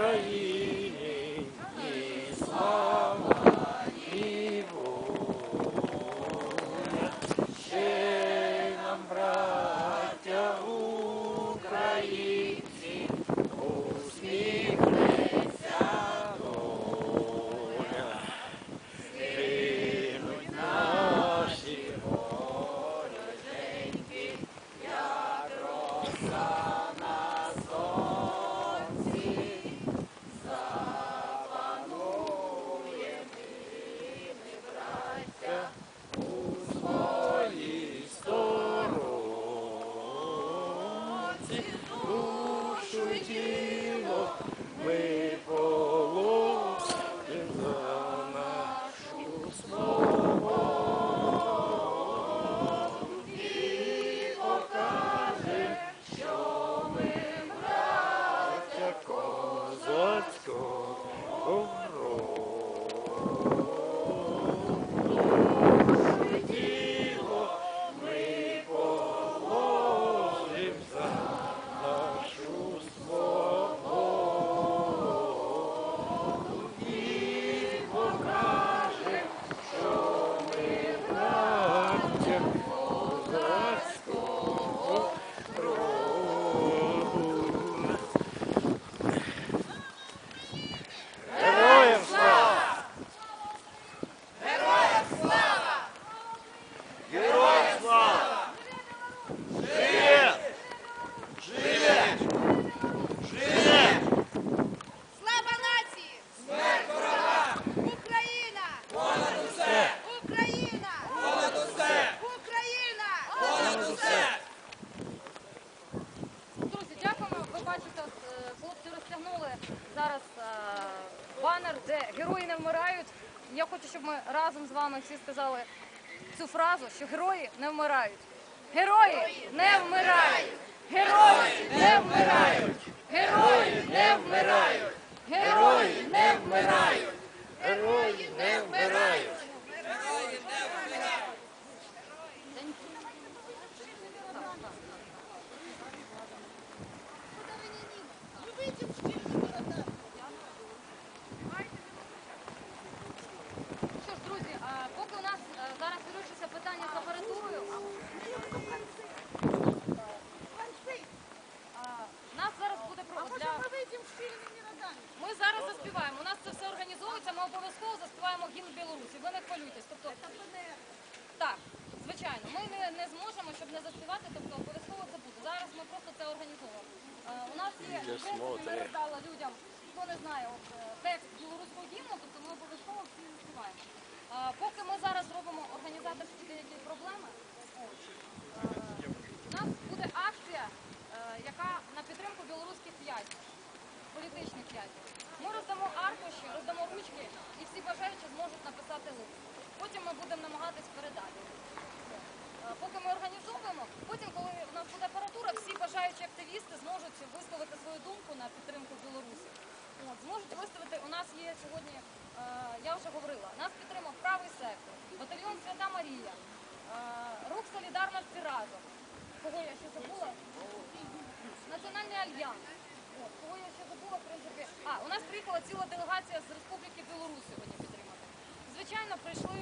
aí. Сторонці, душу й тіло ми положим зараз е, банер, де герої не вмирають. Я хочу, щоб ми разом з вами всі сказали цю фразу, що герої не вмирають. Герої не вмирають! Герої не вмирають! Герої не вмирають! Герої не вмирають! Герої не вмирають! Що ж, друзі, а, поки у нас е, зараз вирішується питання з апаратурою, а, у нас зараз буде про для... Ми зараз заспіваємо. У нас це все організовується. Ми обов'язково заспіваємо гімн Білорусі. Ви не хвилюйтесь. Тобто, так, звичайно, ми не, не зможемо, щоб не заспівати, тобто обов'язково це буде. Зараз ми просто це організовуємо. Е, у нас є в принципі, ми роздали людям, хто не знає, от, е, текст білоруського гімну, тобто ми обов'язково всі заспіваємо. А, поки ми зараз робимо організаторські деякі проблеми, от, е, у нас буде акція, е, яка на підтримку білоруських в'язнів, політичних в'язнів. Ми роздамо аркуші, роздамо ручки, і всі бажаючі зможуть написати лист. Потім ми будемо намагатись передати. Е, Поки ми організовуємо, потім, коли в нас буде апаратура, всі бажаючі активісти зможуть висловити свою думку на підтримку Білорусі. От, зможуть виставити, у нас є сьогодні, е, я вже говорила, нас підтримав правий сектор, батальйон Свята Марія, е, рух солідарності разом. Кого я ще забула? Національний альянс. Кого я ще забула, в принципі. А, у нас приїхала ціла делегація з Республіки Білорусь сьогодні підтримати. Звичайно, прийшли